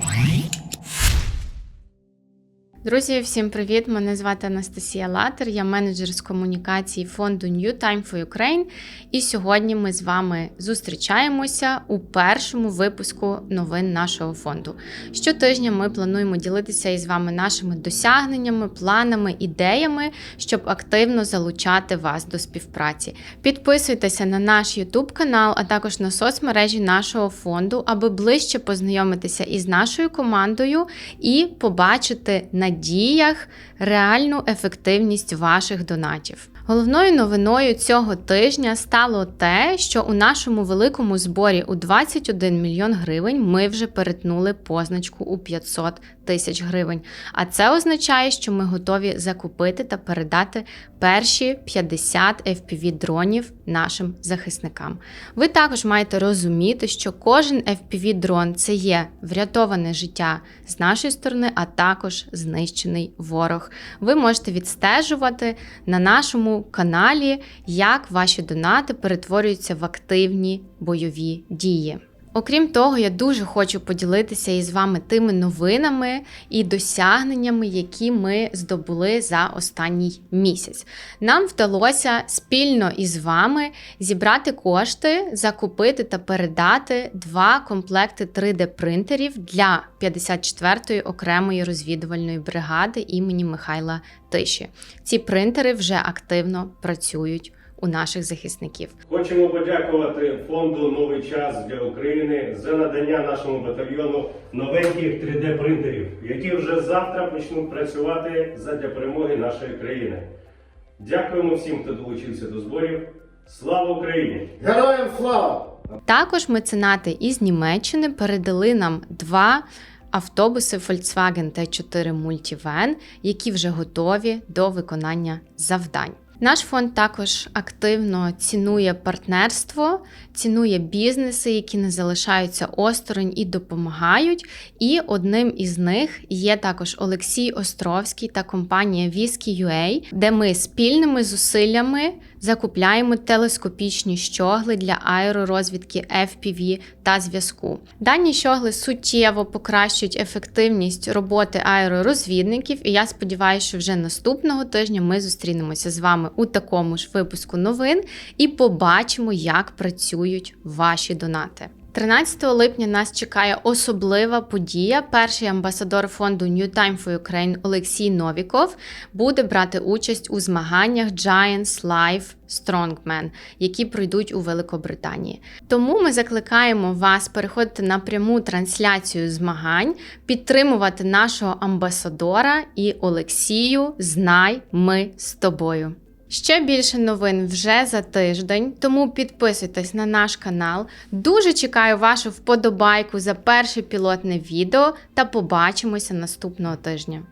What? Друзі, всім привіт! Мене звати Анастасія Латер, я менеджер з комунікації фонду New Time for Ukraine. І сьогодні ми з вами зустрічаємося у першому випуску новин нашого фонду. Щотижня ми плануємо ділитися із вами нашими досягненнями, планами, ідеями, щоб активно залучати вас до співпраці. Підписуйтеся на наш YouTube канал, а також на соцмережі нашого фонду, аби ближче познайомитися із нашою командою і побачити на діях реальну ефективність ваших донатів. Головною новиною цього тижня стало те, що у нашому великому зборі у 21 мільйон гривень ми вже перетнули позначку у 500 тисяч гривень. А це означає, що ми готові закупити та передати перші 50 fpv дронів нашим захисникам. Ви також маєте розуміти, що кожен fpv дрон це є врятоване життя з нашої сторони, а також знищений ворог. Ви можете відстежувати на нашому каналі, як ваші донати перетворюються в активні бойові дії. Окрім того, я дуже хочу поділитися із вами тими новинами і досягненнями, які ми здобули за останній місяць. Нам вдалося спільно із вами зібрати кошти, закупити та передати два комплекти 3D-принтерів для 54-ї окремої розвідувальної бригади імені Михайла Тиші. Ці принтери вже активно працюють у наших захисників. Хочемо подякувати фонду Новий час для України за надання нашому батальйону новеньких 3D-принтерів, які вже завтра почнуть працювати задля перемоги нашої країни. Дякуємо всім, хто долучився до зборів. Слава Україні! Героям слава! Також меценати із Німеччини передали нам два автобуси Volkswagen T4 Multivan, які вже готові до виконання завдань. Наш фонд також активно цінує партнерство, цінує бізнеси, які не залишаються осторонь і допомагають. І одним із них є також Олексій Островський та компанія Whisky.ua, де ми спільними зусиллями закупляємо телескопічні щогли для аеророзвідки FPV та зв'язку. Дані щогли суттєво покращують ефективність роботи аеророзвідників, і я сподіваюся, що вже наступного тижня ми зустрінемося з у такому ж випуску новин і побачимо, як працюють ваші донати. 13 липня нас чекає особлива подія. Перший амбасадор фонду New Time for Ukraine Олексій Новіков буде брати участь у змаганнях Giants Live Strongman, які пройдуть у Великобританії. Тому ми закликаємо вас переходити на пряму трансляцію змагань, підтримувати нашого амбасадора і Олексію. Знай, ми з тобою. Ще більше новин вже за тиждень, тому підписуйтесь на наш канал. Дуже чекаю вашу вподобайку за перше пілотне відео та побачимося наступного тижня.